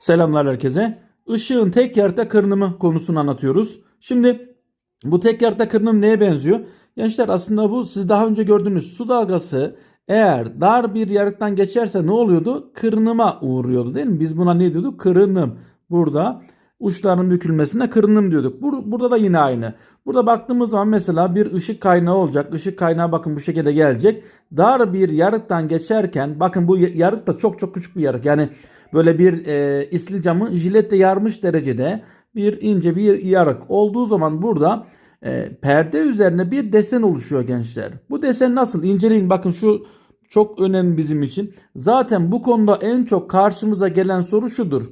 Selamlar herkese. Işığın tek yerde kırınımı konusunu anlatıyoruz. Şimdi bu tek yerde kırınım neye benziyor? Gençler aslında bu siz daha önce gördüğünüz su dalgası eğer dar bir yarıktan geçerse ne oluyordu? Kırınıma uğruyordu değil mi? Biz buna ne diyorduk? Kırınım. Burada uçlarının bükülmesine kırınım diyorduk. Bur- burada da yine aynı. Burada baktığımız zaman mesela bir ışık kaynağı olacak. Işık kaynağı bakın bu şekilde gelecek. Dar bir yarıktan geçerken bakın bu yarık da çok çok küçük bir yarık. Yani böyle bir e, isli camı jiletle yarmış derecede bir ince bir yarık olduğu zaman burada e, perde üzerine bir desen oluşuyor gençler. Bu desen nasıl? İnceleyin bakın şu çok önemli bizim için. Zaten bu konuda en çok karşımıza gelen soru şudur.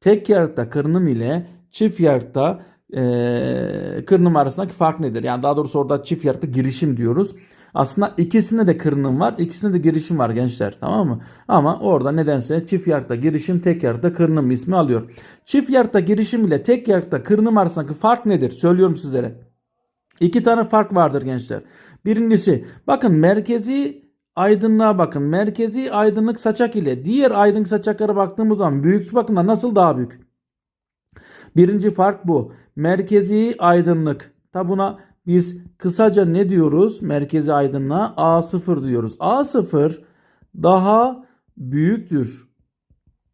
Tek yarıkta kırınım ile çift yarıkta e, kırınım arasındaki fark nedir? Yani daha doğrusu orada çift yarıkta girişim diyoruz. Aslında ikisinde de kırınım var, ikisinde de girişim var gençler. Tamam mı? Ama orada nedense çift yarıkta girişim, tek yarıkta kırınım ismi alıyor. Çift yarıkta girişim ile tek yarıkta kırınım arasındaki fark nedir? Söylüyorum sizlere. İki tane fark vardır gençler. Birincisi bakın merkezi aydınlığa bakın. Merkezi aydınlık saçak ile diğer aydınlık saçaklara baktığımız zaman büyüklük bakımından nasıl daha büyük? Birinci fark bu. Merkezi aydınlık. Tabi buna biz kısaca ne diyoruz? Merkezi aydınlığa A0 diyoruz. A0 daha büyüktür.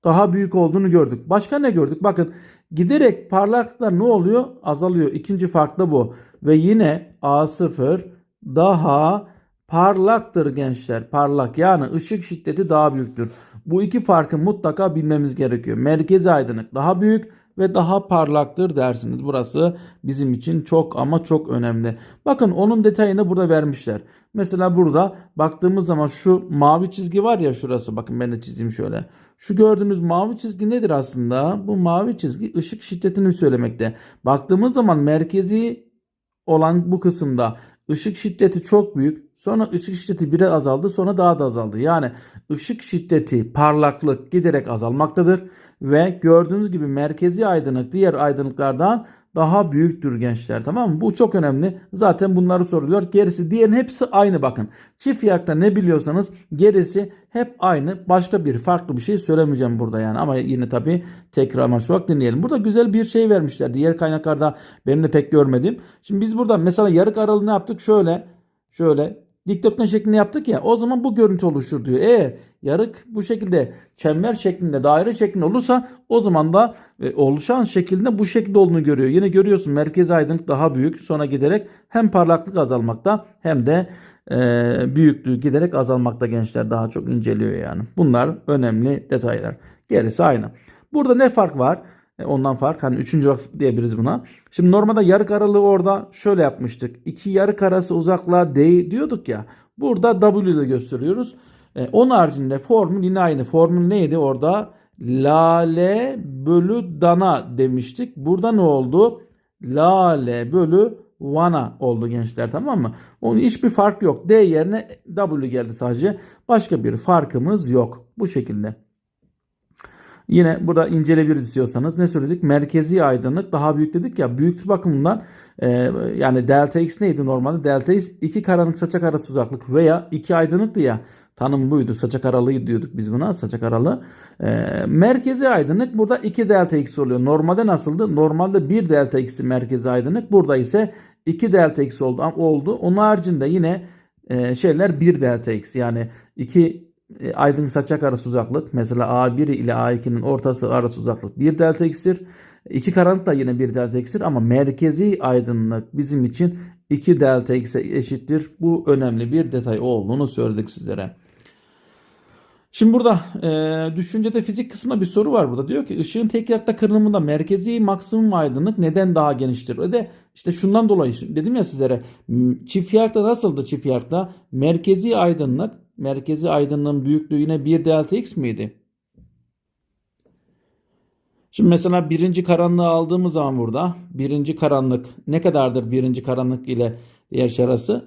Daha büyük olduğunu gördük. Başka ne gördük? Bakın giderek parlaklıklar ne oluyor? Azalıyor. İkinci fark da bu. Ve yine A0 daha parlaktır gençler. Parlak yani ışık şiddeti daha büyüktür. Bu iki farkı mutlaka bilmemiz gerekiyor. Merkezi aydınlık daha büyük ve daha parlaktır dersiniz. Burası bizim için çok ama çok önemli. Bakın onun detayını burada vermişler. Mesela burada baktığımız zaman şu mavi çizgi var ya şurası. Bakın ben de çizeyim şöyle. Şu gördüğünüz mavi çizgi nedir aslında? Bu mavi çizgi ışık şiddetini söylemekte. Baktığımız zaman merkezi olan bu kısımda ışık şiddeti çok büyük. Sonra ışık şiddeti biraz azaldı sonra daha da azaldı. Yani ışık şiddeti parlaklık giderek azalmaktadır. Ve gördüğünüz gibi merkezi aydınlık diğer aydınlıklardan daha büyüktür gençler tamam mı? Bu çok önemli. Zaten bunları soruluyor. Gerisi diğerinin hepsi aynı bakın. Çift yakta ne biliyorsanız gerisi hep aynı. Başka bir farklı bir şey söylemeyeceğim burada yani. Ama yine tabii tekrar amaçlı olarak dinleyelim. Burada güzel bir şey vermişler. Diğer kaynaklarda benim de pek görmedim. Şimdi biz burada mesela yarık aralığı yaptık? Şöyle şöyle dikdörtgen şeklinde yaptık ya o zaman bu görüntü oluşur diyor. Eğer yarık bu şekilde çember şeklinde daire şeklinde olursa o zaman da e, oluşan şeklinde bu şekilde olduğunu görüyor. Yine görüyorsun merkez aydınlık daha büyük sonra giderek hem parlaklık azalmakta hem de e, büyüklüğü giderek azalmakta gençler daha çok inceliyor yani. Bunlar önemli detaylar. Gerisi aynı. Burada ne fark var? E, Ondan fark hani üçüncü fark diyebiliriz buna. Şimdi normalde yarık aralığı orada şöyle yapmıştık. İki yarık arası uzaklığa D diyorduk ya. Burada W ile gösteriyoruz. E, onun haricinde formül yine aynı. Formül neydi orada? Lale bölü dana demiştik. Burada ne oldu? Lale bölü vana oldu gençler tamam mı? Onun hiçbir fark yok. D yerine W geldi sadece. Başka bir farkımız yok. Bu şekilde. Yine burada inceleyebiliriz istiyorsanız ne söyledik? Merkezi aydınlık daha büyük dedik ya. Büyüklük bakımından e, yani delta x neydi normalde? Delta x iki karanlık saçak arası uzaklık veya iki aydınlıktı ya. Tanım buydu. Saçak aralığı diyorduk biz buna. Saçak aralığı. E, merkezi aydınlık burada 2 delta x oluyor. Normalde nasıldı? Normalde 1 delta x'i merkezi aydınlık. Burada ise 2 delta x oldu. oldu. Onun haricinde yine e, şeyler 1 delta x. Yani 2 e, aydın saçak arası uzaklık mesela A1 ile A2'nin ortası arası uzaklık 1 delta x'tir. İki karanlık da yine 1 delta x'tir ama merkezi aydınlık bizim için 2 delta x'e eşittir. Bu önemli bir detay olduğunu söyledik sizlere. Şimdi burada e, düşüncede fizik kısmında bir soru var burada. Diyor ki ışığın tek yarıkta kırılımında merkezi maksimum aydınlık neden daha geniştir? Ve de işte şundan dolayı dedim ya sizlere çift yarıkta nasıldı çift yarıkta? Merkezi aydınlık merkezi aydınlığın büyüklüğü yine 1 delta x miydi? Şimdi mesela birinci karanlığı aldığımız zaman burada birinci karanlık ne kadardır birinci karanlık ile diğer şey?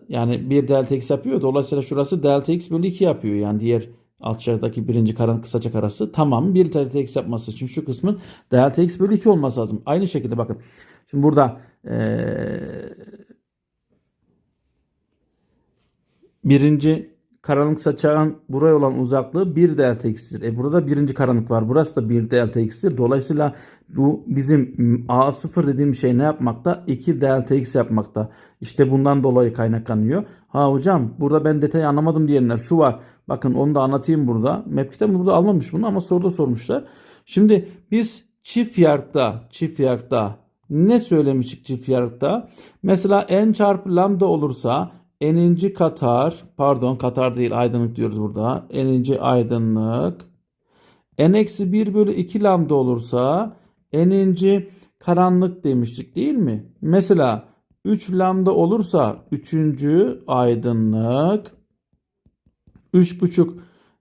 Yani 1 delta x yapıyor. Dolayısıyla şurası delta x bölü 2 yapıyor. Yani diğer alçaktaki birinci karanlık kısacak arası. Tamam 1 delta x yapması için şu kısmın delta x bölü 2 olması lazım. Aynı şekilde bakın. Şimdi burada eee birinci karanlık saçağın buraya olan uzaklığı 1 delta x'tir. E burada birinci karanlık var. Burası da 1 delta x'tir. Dolayısıyla bu bizim A0 dediğim şey ne yapmakta? 2 delta x yapmakta. İşte bundan dolayı kaynaklanıyor. Ha hocam burada ben detayı anlamadım diyenler şu var. Bakın onu da anlatayım burada. Map kitabını burada almamış bunu ama soruda sormuşlar. Şimdi biz çift yargıda, çift yargıda ne söylemiştik çift yargıda? Mesela n çarpı lambda olursa n'inci katar, pardon katar değil aydınlık diyoruz burada. n'inci aydınlık. n eksi 1 bölü 2 lambda olursa n'inci karanlık demiştik değil mi? Mesela 3 lambda olursa 3. aydınlık. 3,5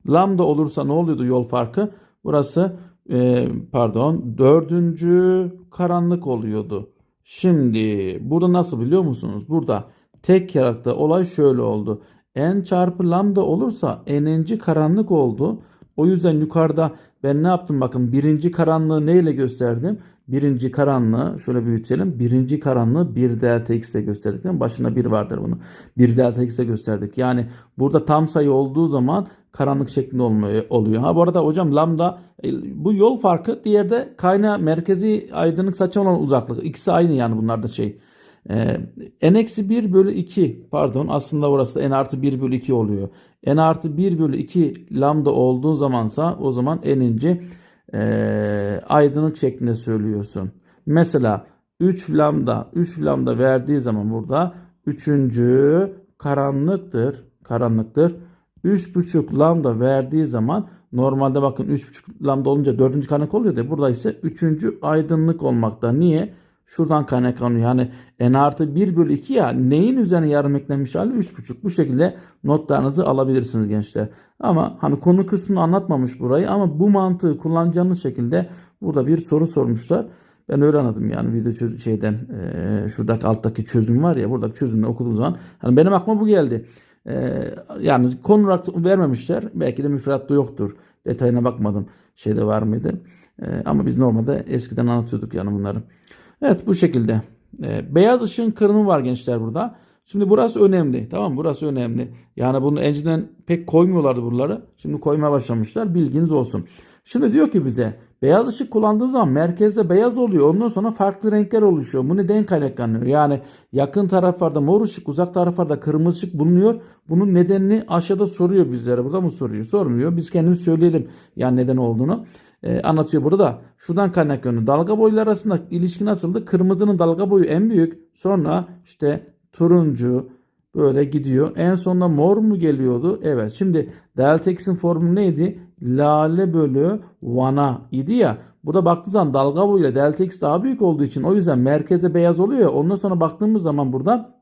lambda olursa ne oluyordu yol farkı? Burası e, pardon dördüncü karanlık oluyordu. Şimdi burada nasıl biliyor musunuz? Burada tek yarakta olay şöyle oldu. n çarpı lambda olursa n'inci karanlık oldu. O yüzden yukarıda ben ne yaptım bakın birinci karanlığı neyle gösterdim? Birinci karanlığı şöyle büyütelim. Birinci karanlığı 1 delta x ile gösterdik değil mi? Başında 1 vardır bunu. 1 delta x ile gösterdik. Yani burada tam sayı olduğu zaman karanlık şeklinde olmuyor, oluyor. Ha bu arada hocam lambda e, bu yol farkı diğerde kaynağı merkezi aydınlık saça olan uzaklık. İkisi aynı yani bunlar da şey. Ee, n eksi 1 bölü 2 pardon aslında burası da n artı 1 bölü 2 oluyor. n artı 1 bölü 2 lambda olduğu zamansa o zaman n'inci e, aydınlık şeklinde söylüyorsun. Mesela 3 lambda 3 lambda verdiği zaman burada 3. karanlıktır. Karanlıktır. 3,5 lambda verdiği zaman normalde bakın 3,5 lambda olunca 4. karanlık oluyor da burada ise 3. aydınlık olmakta. Niye? Şuradan kaynaklanıyor. Yani n artı 1 bölü 2 ya neyin üzerine yarım eklenmiş hali 3,5. Bu şekilde notlarınızı alabilirsiniz gençler. Ama hani konu kısmını anlatmamış burayı ama bu mantığı kullanacağınız şekilde burada bir soru sormuşlar. Ben öyle anladım yani video çöz şeyden e, şuradaki alttaki çözüm var ya buradaki çözümle okuduğum zaman hani benim aklıma bu geldi. E, yani konu vermemişler. Belki de müfredatta yoktur. Detayına bakmadım. Şeyde var mıydı? E, ama biz normalde eskiden anlatıyorduk yani bunları. Evet bu şekilde. E, beyaz ışığın kırımı var gençler burada. Şimdi burası önemli. Tamam mı? Burası önemli. Yani bunu önceden pek koymuyorlardı buraları. Şimdi koymaya başlamışlar. Bilginiz olsun. Şimdi diyor ki bize beyaz ışık kullandığımız zaman merkezde beyaz oluyor. Ondan sonra farklı renkler oluşuyor. Bu neden kaynaklanıyor? Yani yakın taraflarda mor ışık, uzak taraflarda kırmızı ışık bulunuyor. Bunun nedenini aşağıda soruyor bizlere. Burada mı soruyor? Sormuyor. Biz kendimiz söyleyelim yani neden olduğunu. Ee, anlatıyor burada da. Şuradan kaynaklanıyor. Dalga boyları arasında ilişki nasıldı? Kırmızının dalga boyu en büyük. Sonra işte turuncu böyle gidiyor. En sonunda mor mu geliyordu? Evet. Şimdi delta x'in formülü neydi? Lale bölü vana idi ya. Burada baktığı zaman dalga boyuyla delta x daha büyük olduğu için o yüzden merkeze beyaz oluyor ya. Ondan sonra baktığımız zaman burada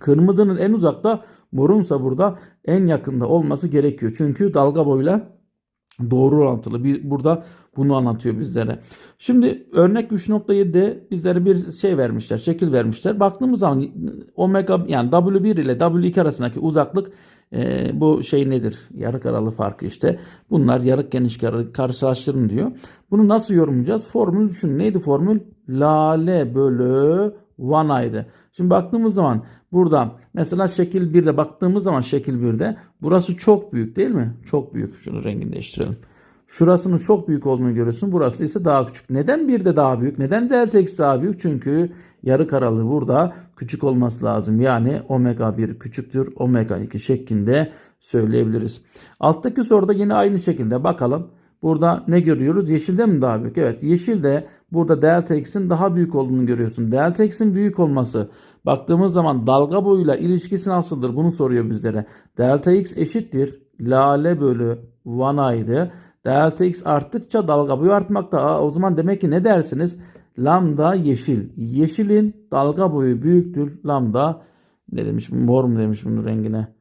kırmızının en uzakta morunsa burada en yakında olması gerekiyor. Çünkü dalga boyuyla doğru orantılı. Bir, burada bunu anlatıyor bizlere. Şimdi örnek 3.7'de bizlere bir şey vermişler, şekil vermişler. Baktığımız zaman omega yani W1 ile W2 arasındaki uzaklık e, bu şey nedir? Yarık aralığı farkı işte. Bunlar yarık geniş yarık karşılaştırın diyor. Bunu nasıl yorumlayacağız? Formül düşün. Neydi formül? Lale bölü vanaydı. Şimdi baktığımız zaman burada mesela şekil 1'de baktığımız zaman şekil 1'de burası çok büyük değil mi? Çok büyük. Şunu rengini değiştirelim. Şurasının çok büyük olduğunu görüyorsun. Burası ise daha küçük. Neden bir daha büyük? Neden delta x daha büyük? Çünkü yarık aralığı burada küçük olması lazım. Yani omega 1 küçüktür omega 2 şeklinde söyleyebiliriz. Alttaki soruda yine aynı şekilde bakalım. Burada ne görüyoruz? Yeşilde mi daha büyük? Evet yeşilde burada delta x'in daha büyük olduğunu görüyorsun. Delta x'in büyük olması baktığımız zaman dalga boyuyla ilişkisi nasıldır? Bunu soruyor bizlere. Delta x eşittir. Lale bölü vanaydı. Delta x arttıkça dalga boyu artmakta. Aa, o zaman demek ki ne dersiniz? Lambda yeşil. Yeşilin dalga boyu büyüktür. Lambda ne demiş? Mor mu demiş bunun rengine?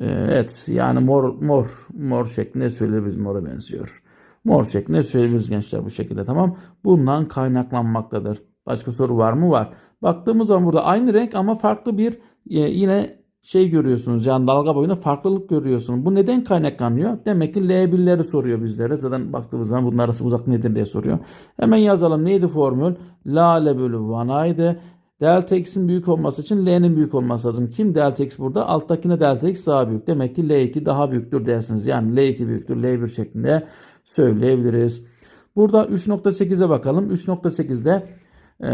Evet yani mor mor mor şeklinde söyleyebiliriz mora benziyor. Mor şeklinde söyleyebiliriz gençler bu şekilde tamam. Bundan kaynaklanmaktadır. Başka soru var mı? Var. Baktığımız zaman burada aynı renk ama farklı bir e, yine şey görüyorsunuz. Yani dalga boyunda farklılık görüyorsunuz. Bu neden kaynaklanıyor? Demek ki L1'leri soruyor bizlere. Zaten baktığımız zaman bunlar arası uzak nedir diye soruyor. Hemen yazalım. Neydi formül? Lale bölü vanaydı. Delta x'in büyük olması için L'nin büyük olması lazım. Kim delta x burada? Alttakine delta x daha büyük. Demek ki L2 daha büyüktür dersiniz. Yani L2 büyüktür L1 şeklinde söyleyebiliriz. Burada 3.8'e bakalım. 3.8'de ee,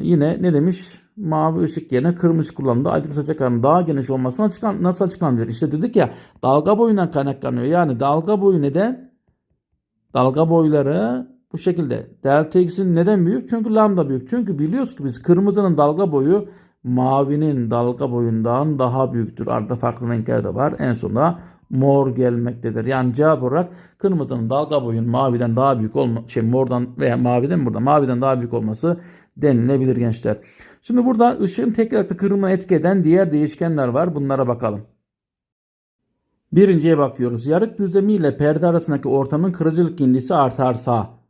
yine ne demiş? Mavi ışık yerine kırmızı kullanımda aydınlık alanının daha geniş olmasına açıklan nasıl açıklanabilir? İşte dedik ya dalga boyundan kaynaklanıyor. Yani dalga boyu neden? Dalga boyları bu şekilde. Delta x'in neden büyük? Çünkü lambda büyük. Çünkü biliyoruz ki biz kırmızının dalga boyu mavinin dalga boyundan daha büyüktür. Arada farklı renkler de var. En sonunda mor gelmektedir. Yani cevap olarak kırmızının dalga boyun maviden daha büyük olma şey mordan veya maviden burada maviden daha büyük olması denilebilir gençler. Şimdi burada ışığın tekrar kırılma etki eden diğer değişkenler var. Bunlara bakalım. Birinciye bakıyoruz. Yarık düzlemi ile perde arasındaki ortamın kırıcılık indisi artarsa.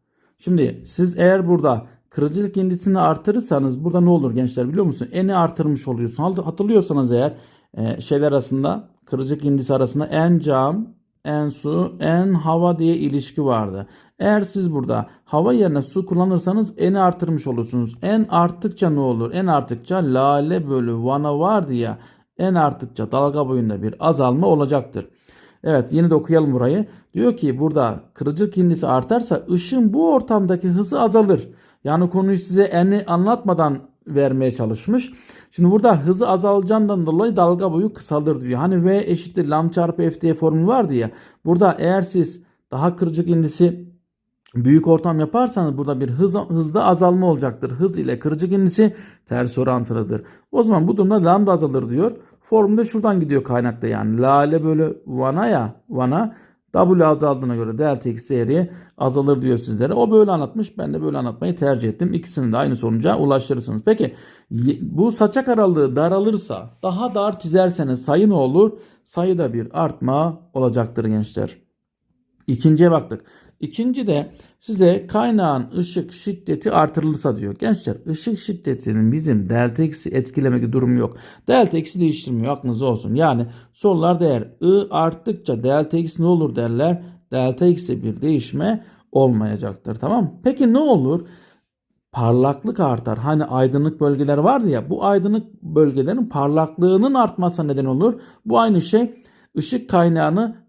Şimdi siz eğer burada kırıcılık indisini artırırsanız burada ne olur gençler biliyor musun? Eni artırmış oluyorsun. Hatırlıyorsanız eğer e, şeyler arasında kırıcılık indisi arasında en cam, en su, en hava diye ilişki vardı. Eğer siz burada hava yerine su kullanırsanız eni artırmış olursunuz. En arttıkça ne olur? En arttıkça lale bölü vana vardı ya. En arttıkça dalga boyunda bir azalma olacaktır. Evet yine de okuyalım burayı. Diyor ki burada kırıcılık indisi artarsa ışın bu ortamdaki hızı azalır. Yani konuyu size eni anlatmadan vermeye çalışmış. Şimdi burada hızı azalacağından dolayı dalga boyu kısalır diyor. Hani V eşittir lam çarpı F diye formül vardı ya. Burada eğer siz daha kırıcılık indisi büyük ortam yaparsanız burada bir hız, hızda azalma olacaktır. Hız ile kırıcılık indisi ters orantılıdır. O zaman bu durumda lambda azalır diyor. Formülde şuradan gidiyor kaynakta yani. Lale bölü vana ya vana W azaldığına göre delta x değeri azalır diyor sizlere. O böyle anlatmış. Ben de böyle anlatmayı tercih ettim. İkisini de aynı sonuca ulaştırırsınız. Peki bu saçak aralığı daralırsa daha dar çizerseniz sayı ne olur? Sayıda bir artma olacaktır gençler. İkinciye baktık. İkinci de size kaynağın ışık şiddeti artırılırsa diyor. Gençler ışık şiddetinin bizim delta x'i etkilemeki durumu yok. Delta x'i değiştirmiyor aklınızda olsun. Yani sorularda eğer I arttıkça delta x ne olur derler. Delta x'te bir değişme olmayacaktır. Tamam Peki ne olur? Parlaklık artar. Hani aydınlık bölgeler vardı ya bu aydınlık bölgelerin parlaklığının artması neden olur. Bu aynı şey ışık kaynağını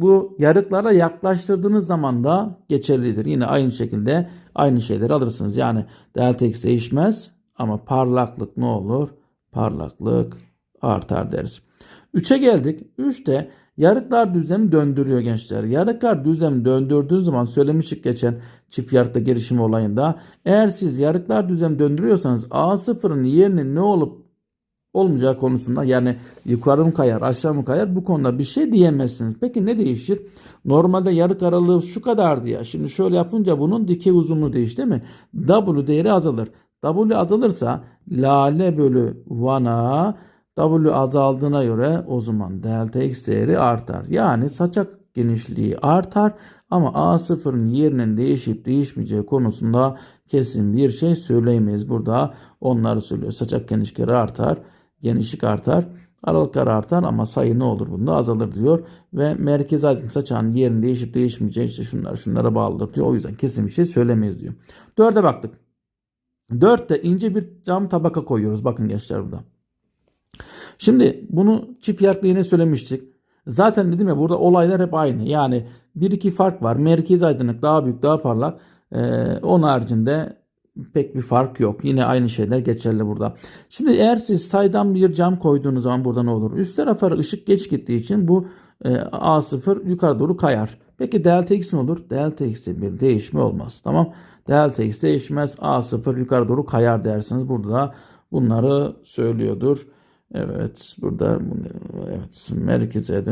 bu yarıklara yaklaştırdığınız zaman da geçerlidir. Yine aynı şekilde aynı şeyleri alırsınız. Yani delta x değişmez ama parlaklık ne olur? Parlaklık artar deriz. 3'e geldik. 3'te yarıklar düzlemi döndürüyor gençler. Yarıklar düzlemi döndürdüğü zaman söylemiştik geçen çift yarıkta gelişimi olayında. Eğer siz yarıklar düzlemi döndürüyorsanız A0'ın yerine ne olup olmayacağı konusunda yani yukarı mı kayar aşağı mı kayar bu konuda bir şey diyemezsiniz. Peki ne değişir? Normalde yarık aralığı şu kadardı ya. Şimdi şöyle yapınca bunun dikey uzunluğu değişti mi? W değeri azalır. W azalırsa lale bölü vana W azaldığına göre o zaman delta x değeri artar. Yani saçak genişliği artar ama A0'ın yerinin değişip değişmeyeceği konusunda kesin bir şey söyleyemeyiz. Burada onları söylüyor. Saçak genişlikleri artar genişlik artar. Aralıklar artar ama sayı ne olur bunda azalır diyor. Ve merkez aydınlık saçağın yerini değişip değişmeyeceği işte şunlar şunlara bağlıdır diyor. O yüzden kesin bir şey söylemeyiz diyor. Dörde baktık. Dörtte ince bir cam tabaka koyuyoruz. Bakın gençler burada. Şimdi bunu çift yarklı yine söylemiştik. Zaten dedim ya burada olaylar hep aynı. Yani bir iki fark var. Merkez aydınlık daha büyük daha parlak. Ee, onun haricinde pek bir fark yok. Yine aynı şeyler geçerli burada. Şimdi eğer siz saydam bir cam koyduğunuz zaman burada ne olur? Üst tarafa ışık geç gittiği için bu e, A0 yukarı doğru kayar. Peki delta x ne olur? Delta x'te bir değişme olmaz. Tamam. Delta x değişmez. A0 yukarı doğru kayar dersiniz. Burada bunları söylüyordur. Evet burada evet merkeze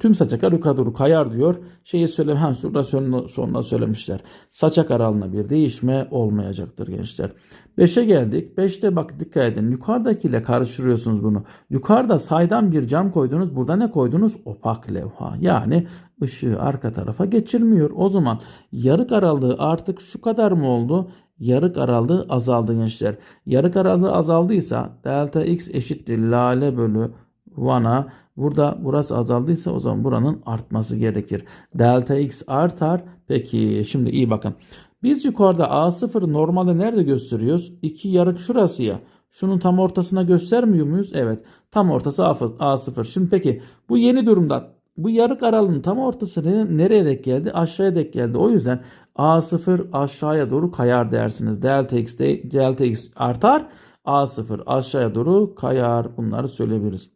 tüm saçaklar yukarı kayar diyor. Şeyi söyle ha şurada sonuna söylemişler. Saçak aralığında bir değişme olmayacaktır gençler. 5'e geldik. 5'te bak dikkat edin. Yukarıdakiyle karıştırıyorsunuz bunu. Yukarıda saydam bir cam koydunuz. Burada ne koydunuz? Opak levha. Yani ışığı arka tarafa geçirmiyor. O zaman yarık aralığı artık şu kadar mı oldu? Yarık aralığı azaldı gençler. Yarık aralığı azaldıysa delta x eşittir lale bölü vana Burada burası azaldıysa o zaman buranın artması gerekir. Delta x artar. Peki şimdi iyi bakın. Biz yukarıda A0 normalde nerede gösteriyoruz? 2 yarık şurası ya. Şunun tam ortasına göstermiyor muyuz? Evet. Tam ortası A0. A0. Şimdi peki bu yeni durumda bu yarık aralığın tam ortası ne- nereye dek geldi? Aşağıya dek geldi. O yüzden A0 aşağıya doğru kayar dersiniz. Delta x, de, delta x artar. A0 aşağıya doğru kayar. Bunları söyleyebiliriz.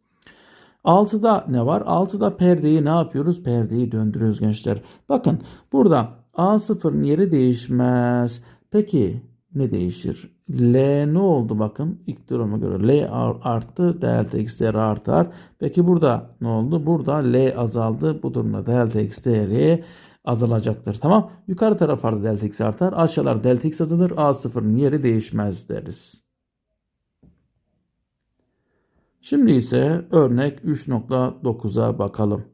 6'da ne var? 6'da perdeyi ne yapıyoruz? Perdeyi döndürüyoruz gençler. Bakın burada A0'ın yeri değişmez. Peki ne değişir? L ne oldu bakın ilk duruma göre L ar- arttı delta x değeri artar. Peki burada ne oldu? Burada L azaldı. Bu durumda delta x değeri azalacaktır. Tamam. Yukarı taraflarda delta x artar. Aşağılar delta x azalır. A0'ın yeri değişmez deriz. Şimdi ise örnek 3.9'a bakalım.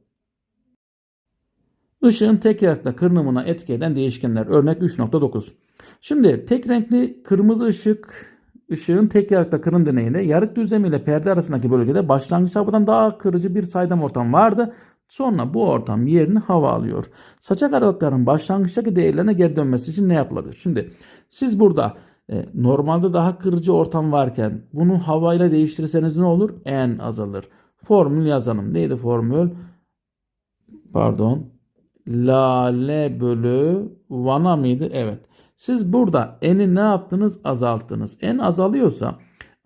Işığın tek renkte kırınımına etki eden değişkenler. Örnek 3.9. Şimdi tek renkli kırmızı ışık ışığın tek yarıkta kırın deneyinde yarık düzlemi ile perde arasındaki bölgede başlangıç havadan daha kırıcı bir saydam ortam vardı. Sonra bu ortam yerini hava alıyor. Saçak aralıkların başlangıçtaki değerlerine geri dönmesi için ne yapılabilir? Şimdi siz burada e, normalde daha kırıcı ortam varken bunu havayla değiştirirseniz ne olur? En azalır. Formül yazalım. Neydi formül? Pardon. Lale bölü vana mıydı? Evet. Siz burada n'i ne yaptınız? Azalttınız. n azalıyorsa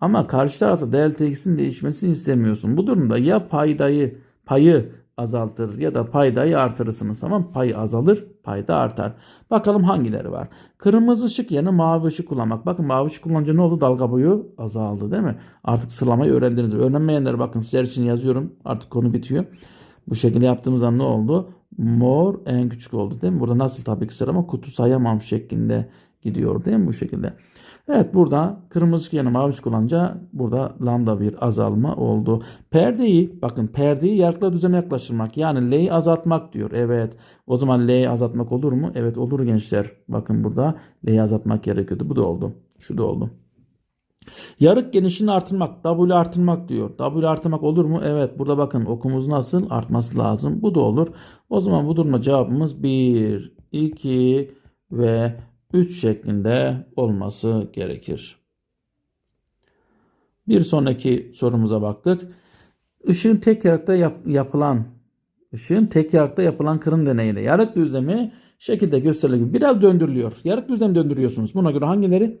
ama karşı tarafta delta x'in değişmesini istemiyorsun. Bu durumda ya paydayı payı azaltır ya da paydayı artırırsınız. Tamam Pay azalır, payda artar. Bakalım hangileri var. Kırmızı ışık yerine mavi ışık kullanmak. Bakın mavi ışık kullanınca ne oldu? Dalga boyu azaldı değil mi? Artık sıralamayı öğrendiniz. Öğrenmeyenler bakın sizler için yazıyorum. Artık konu bitiyor. Bu şekilde yaptığımız an ne oldu? Mor en küçük oldu değil mi? Burada nasıl tabii ki sıralama kutu sayamam şeklinde gidiyor değil mi bu şekilde? Evet burada kırmızı yerine mavi kullanınca burada lambda bir azalma oldu. Perdeyi bakın perdeyi yarıkla düzene yaklaştırmak yani L'yi azaltmak diyor. Evet o zaman L'yi azaltmak olur mu? Evet olur gençler. Bakın burada L'yi azaltmak gerekiyordu. Bu da oldu. Şu da oldu. Yarık genişliğini artırmak. W artırmak diyor. W artırmak olur mu? Evet. Burada bakın okumuz nasıl? Artması lazım. Bu da olur. O zaman bu durumda cevabımız 1, 2 ve 3 şeklinde olması gerekir. Bir sonraki sorumuza baktık. Işığın tek yarıkta yap- yapılan ışığın tek yarıkta yapılan kırın deneyinde yarık düzlemi şekilde gösterilir biraz döndürülüyor. Yarık düzlemi döndürüyorsunuz. Buna göre hangileri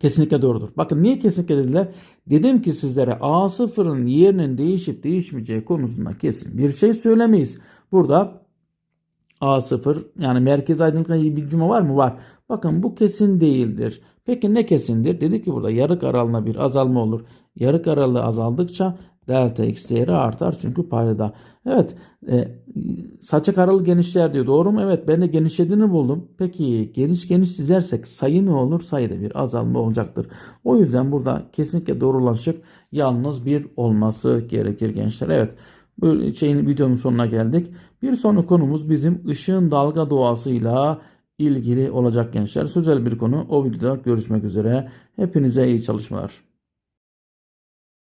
Kesinlikle doğrudur. Bakın niye kesinlikle dediler? Dedim ki sizlere A0'ın yerinin değişip değişmeyeceği konusunda kesin bir şey söylemeyiz. Burada A0 yani merkez aydınlıkla ilgili bir cümle var mı? Var. Bakın bu kesin değildir. Peki ne kesindir? Dedi ki burada yarık aralığına bir azalma olur. Yarık aralığı azaldıkça delta x değeri artar çünkü payda. Evet e, saçak aralığı genişler diyor. Doğru mu? Evet ben de genişlediğini buldum. Peki geniş geniş çizersek sayı ne olur? Sayıda bir azalma olacaktır. O yüzden burada kesinlikle doğru olan şık yalnız bir olması gerekir gençler. Evet bu şeyin videonun sonuna geldik. Bir sonraki konumuz bizim ışığın dalga doğasıyla ilgili olacak gençler. Sözel bir konu. O videoda görüşmek üzere. Hepinize iyi çalışmalar.